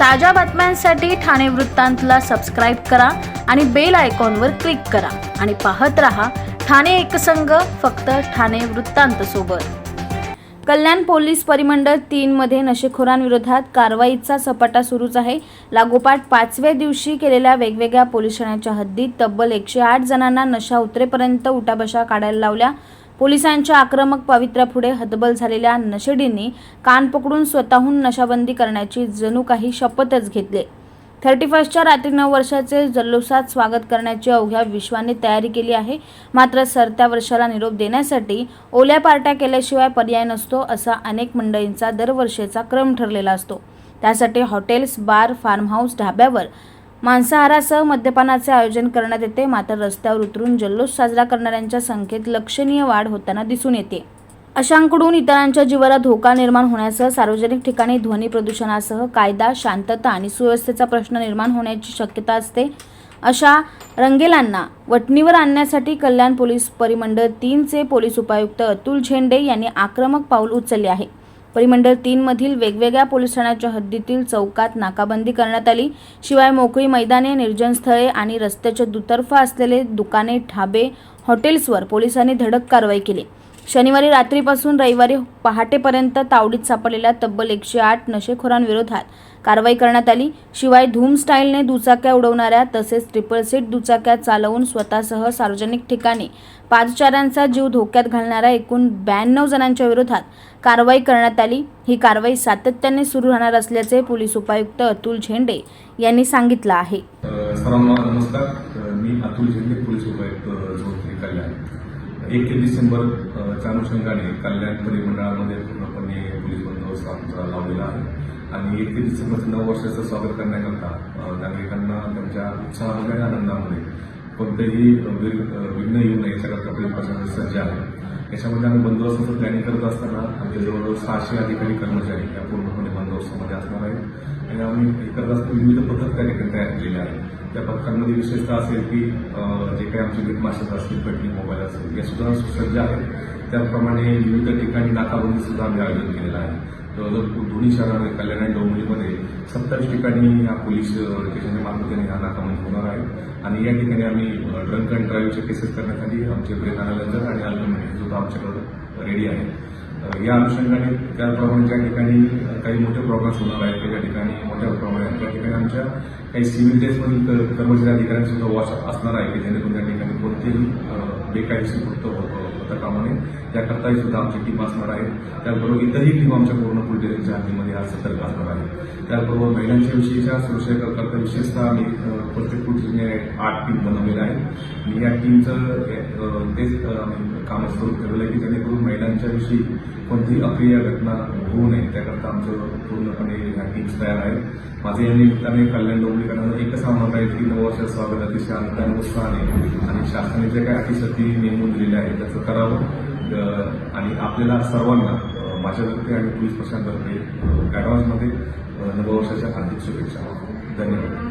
ताज्या बातम्यांसाठी ठाणे वृत्तांतला सबस्क्राईब करा आणि बेल आयकॉनवर क्लिक करा. आणि पाहत रहा ठाणे एकसंघ फक्त ठाणे वृत्तांत सोबत. कल्याण पोलीस परिमंडळ तीनमध्ये नशेखोरांविरोधात कारवाईचा सपाटा सुरूच आहे. लागोपाठ पाचव्या दिवशी केलेल्या वेगवेगळ्या पोलीस ठाण्याच्या हद्दीत तब्बल एकशे आठ जणांना नशा उतरेपर्यंत उठाबशा काढायला लावल्या. पोलिसांच्या आक्रमक पवित्र्यापुढे हतबल झालेल्या नशेडींनी कान पकडून स्वतःहून नशाबंदी करण्याची जणू काही शपथच घेतली. थर्टी फर्स्टच्या रात्री नऊ वर्षाचे जल्लोषात स्वागत करण्याची अवघ्या विश्वाने तयारी केली आहे. मात्र सरत्या वर्षाला निरोप देण्यासाठी ओल्या पार्ट्या केल्याशिवाय पर्याय नसतो असा अनेक मंडळींचा दरवर्षीचा क्रम ठरलेला असतो. त्यासाठी हॉटेल्स बार फार्म हाऊस ढाब्यावर मांसाहारासह मद्यपानाचे आयोजन करण्यात येते. मात्र रस्त्यावर उतरून जल्लोष साजरा करणाऱ्यांच्या संख्येत लक्षणीय वाढ होताना दिसून येते. अशांकडून इतरांच्या जीवाला धोका निर्माण होण्यासह सार्वजनिक ठिकाणी ध्वनी प्रदूषणासह कायदा शांतता आणि सुव्यवस्थेचा प्रश्न निर्माण होण्याची शक्यता असते. अशा रंगेलांना वटणीवर आणण्यासाठी कल्याण पोलीस परिमंडळ तीनचे पोलीस उपायुक्त अतुल झेंडे यांनी आक्रमक पाऊल उचलले आहे. परिमंडळ तीनमधील वेगवेगळ्या पोलीस ठाण्याच्या हद्दीतील चौकात नाकाबंदी करण्यात आली. शिवाय मोकळी मैदाने निर्जन स्थळे आणि रस्त्याच्या दुतर्फा असलेले दुकाने ढाबे हॉटेल्सवर पोलिसांनी धडक कारवाई केली. शनिवारी रात्रीपासून रविवारी पहाटेपर्यंत तावडीत सापडलेल्या तब्बल एकशे आठ नशेखोरांविरोधात कारवाई करण्यात आली. शिवाय धूम स्टाईलने दुचाक्या उडवणाऱ्या तसेच ट्रिपल सीट दुचाक्या चालवून स्वतःसह सार्वजनिक ठिकाणी पादचाऱ्यांचा जीव धोक्यात घालणाऱ्या एकूण ब्याण्णव जणांच्या विरोधात कारवाई करण्यात आली. ही कारवाई सातत्याने सुरू राहणार असल्याचे पोलीस उपायुक्त अतुल झेंडे यांनी सांगितलं आहे. सर्वांना नमस्कार. मी अतुल झेंडे पोलीस उपायुक्त. एक डिसेंबर च्या अनुषंगाने कल्याण परिमंडळामध्ये पूर्णपणे पोलीस बंदोबस्त आमचा लावलेला आहे. आणि एक डिसेंबरचं नऊ वर्षाचं स्वागत करण्याकरता नागरिकांना त्यांच्या उत्साहामध्ये आणि आनंदामध्ये कोणतेही विघ्न येऊ नये याच्याकरता पोलीस प्रशासन सज्ज आहे. याच्यामध्ये आम्ही बंदोबस्ताचं प्लॅनिंग करत असताना आमचे जवळजवळ सहाशे अधिकारी कर्मचारी या पूर्णपणे बंदोबस्तामध्ये असणार आहेत. आणि आम्ही हे करत असताना विविध पथक त्या ठिकाणी तयार केलेले आहेत. त्या पथकांमध्ये विशेषतः असेल की जे काही आमचे बीट असतील पेटली मोबाईल असतील या सुद्धा सुसज्ज आहेत. त्याप्रमाणे विविध ठिकाणी नाकाबंदी सुद्धा आम्ही आयोजन केलेलं आहे. जवळजवळ दोन्ही शहरामध्ये कल्याण आणि डोंबिवलीमध्ये सत्तावीस ठिकाणी या पोलीस स्टेशनच्या मार्फतीने ह्या नाकाबंदी होणार आहे. आणि या ठिकाणी आम्ही ड्रंक अँड ड्राईव्हचे केसेस करण्यासाठी आमचे ब्रेक अनालायझर आणि अल्बमिनेट सुद्धा आमच्याकडे रेडी आहे. या अनुषंगाने त्याप्रमाणे ज्या ठिकाणी काही मोठे प्रॉब्लेम्स होणार आहेत त्या ठिकाणी मोठ्या प्रमाणात त्या ठिकाणी आमच्या काही सिव्हिल ड्रेसमधील कर्मचारी अधिकाऱ्यांसुद्धा वॉच असणार आहे की जेणेकरून त्या ठिकाणी कोणतेही बेकायदेशीर कृत्य होतं होता कामा नये त्याकरताही सुद्धा आमची टीम असणार आहे त्याचबरोबर इतरही टीम आमच्या पूर्ण पोलिटिक्सच्या हद्दीमध्ये आज सतर्क असणार आहे त्याचबरोबर महिलांच्या विषयीच्या सुरक्षेकरता विशेषतः आम्ही प्रत्येक पोलिसने आठ टीम बनवलेल्या आहेत. आणि या टीमचं तेच कामं काम सुरू ठेवलं आहे की जेणेकरून महिलांच्या विषयी कोणतीही अप्रिय घटना होऊ नये. त्याकरता आमचं पूर्णपणे ह्या टीम्स तयार आहेत. माझे या निमित्ताने कल्याण डोंबिवलीकरांना एकच आव्हान आहे की नऊ स्वागत अतिशय आनंदाने उत्साहाने आणि शासनाने जे काही अटीशक्ती नेमून दिलेल्या आहेत त्याचं करावं आणि आपल्याला सर्वांना माझ्यातर्फे आणि पोलीस प्रशासनातर्फे ॲडव्हान्समध्ये नववर्षाच्या हार्दिक शुभेच्छा. धन्यवाद.